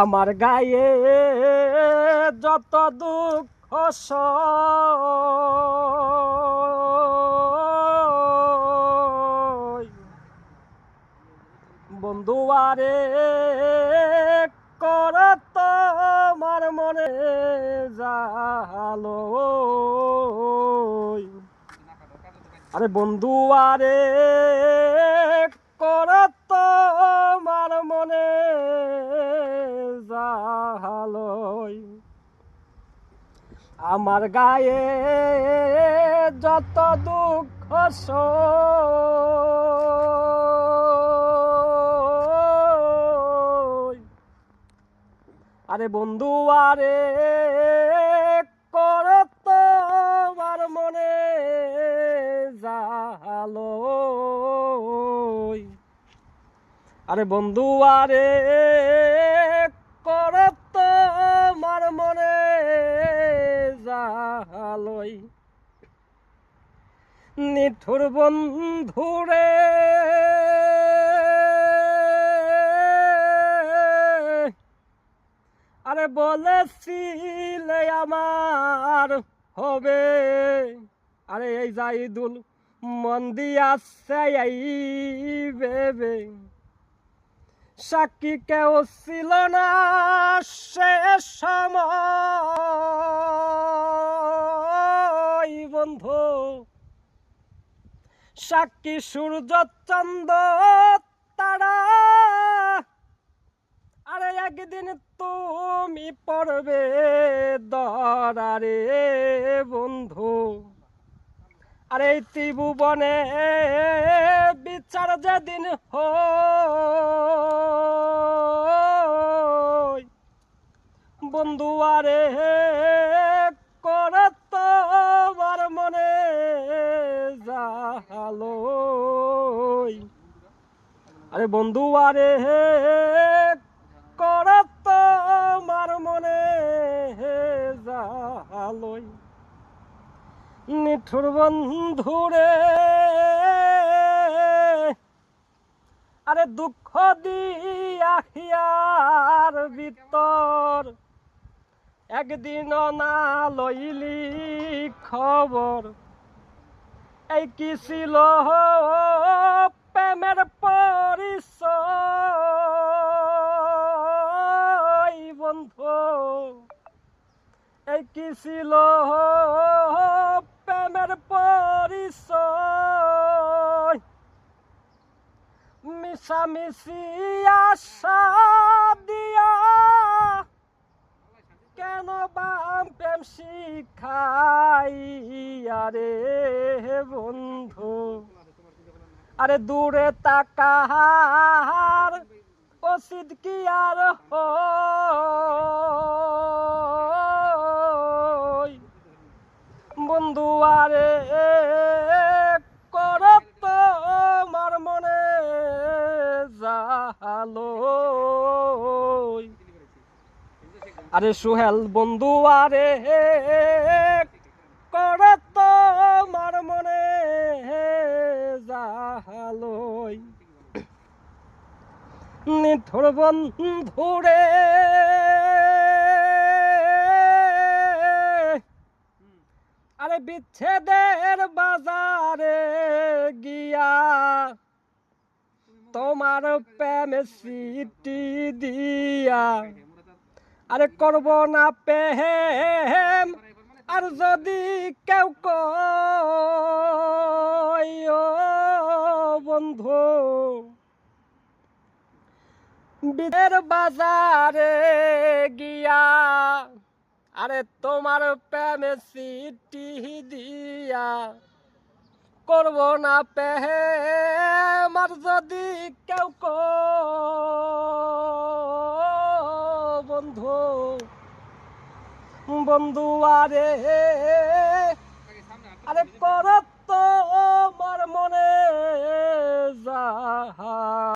আমার গায়ে যত দুঃখ বন্ধু আরে কর তোমার মনে জালো। আরে বন্ধু আরে আমার গায়ে যত দুঃখ আরে বন্ধু আরে কর মনে জালো আরে বন্ধু আরে নিঠুর বন্ধুরে। আরে বলেছিলে আমার হবে। আরে এই জাইদুল মন দিয়াছে এই বেবে। সাক্ষী কেউ ছিল না সে সময়। বন্ধু সাক্ষী সূর্য চন্দ্র তারা। আরে একদিন তুমি পড়বে দরারে বন্ধু। আরে ত্রিভুবনে বিচার যেদিন হয়। বন্ধু আরে আরে বন্ধু, আরে করে তোমার মনে জালোই নিঠুর বন্ধুরে, আরে দুঃখ দিয়া হিয়ার ভিতর একদিন না লইলি খবর। এই কি ছিল প্রেমের পরিচয় বন্ধু, এই কি ছিল প্রেমের পরিচয়? মিশামিশি আশা দিয়া কেন বাম প্রেম শিখাই আরে বন্ধু? আরে দূরে তাকার ওসিদ কি আর হয় বন্ধু, আরে কর তোমার মনে জালো আরে সুহেল, বন্ধু, আরে জালোই নিঠুর বন্ধুরে। আরে বিচ্ছেদের বাজারে গিয়া তোমার প্রেম সিটি দিয়া। আরে করব না প্রেম, আর যদি কেউ ও বন্ধু। বিদের বাজারে গিয়া, আরে তোমার প্রেমে সিটি দিয়া, করব না পেহে আর যদি কেউ বন্ধু। বন্ধু আরে আরে কর তো আমার মনে যাহা